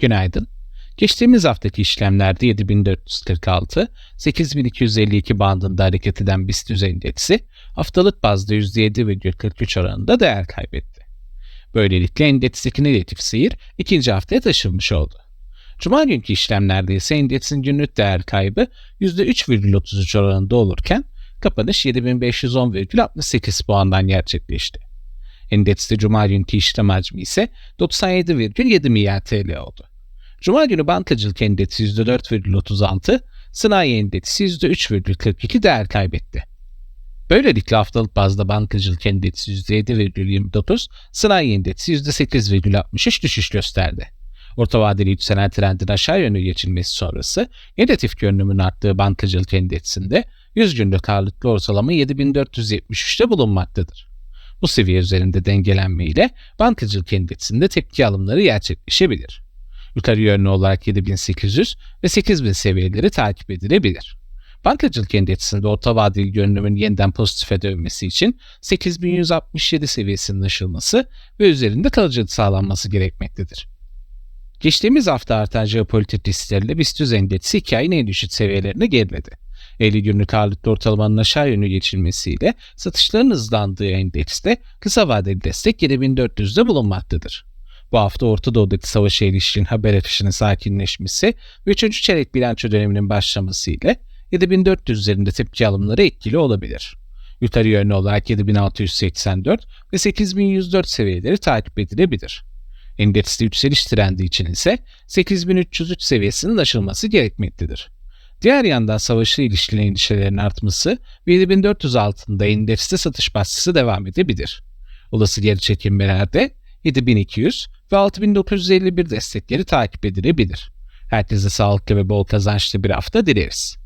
Günaydın. Geçtiğimiz haftaki işlemlerde 7446, 8252 bandında hareket eden BIST endeksi haftalık bazda %7,43 oranında değer kaybetti. Böylelikle endeksteki negatif seyir ikinci haftaya taşınmış oldu. Cuma günkü işlemlerde ise endeksin günlük değer kaybı %3,33 oranında olurken kapanış 7510,68 puandan gerçekleşti. Endekste Cuma günkü işlem hacmi ise 97,7 milyar TL oldu. Cuma günü bankacılık endeksi %4,36, sanayi endeksi %3,42 değer kaybetti. Böylelikle haftalık bazda bankacılık endeksi %7,29, sanayi endeksi %8,63 düşüş gösterdi. Orta vadeli yükselen trendin aşağı yönlü geçilmesi sonrası negatif görünümün arttığı bankacılık endeksinde 100 günlük ağırlıklı ortalama 7473'te bulunmaktadır. Bu seviye üzerinde dengelenme ile bankacılık endeksinde tepki alımları gerçekleşebilir. Yukarı yönlü olarak 7800 ve 8000 seviyeleri takip edilebilir. Bankacılık endeksinde orta vadeli görünümün yeniden pozitife dönmesi için 8167 seviyesinin aşılması ve üzerinde kalıcılık sağlanması gerekmektedir. Geçtiğimiz hafta artan jeopolitik riskleriyle BIST endeksi 2 ayın en düşük seviyelerine geriledi. 50 günlük ağırlıklı ortalamanın aşağı yönlü geçilmesiyle satışların hızlandığı endekste kısa vadeli destek 7400'de bulunmaktadır. Bu hafta Orta Doğu'daki savaşa ilişkin haber akışının sakinleşmesi ve 3. çeyrek bilanço döneminin başlaması ile 7400 üzerinde tepki alımları etkili olabilir. Yukarı yönlü olarak 7684 ve 8104 seviyeleri takip edilebilir. Endekste yükseliş trendi için ise 8303 seviyesinin aşılması gerekmektedir. Diğer yandan savaşla ilişkili endişelerin artması ve 7400 altında endekste satış baskısı devam edebilir. Olası geri çekilmelerde 7200 ve 6951 destekleri takip edilebilir. Herkese sağlıklı ve bol kazançlı bir hafta dileriz.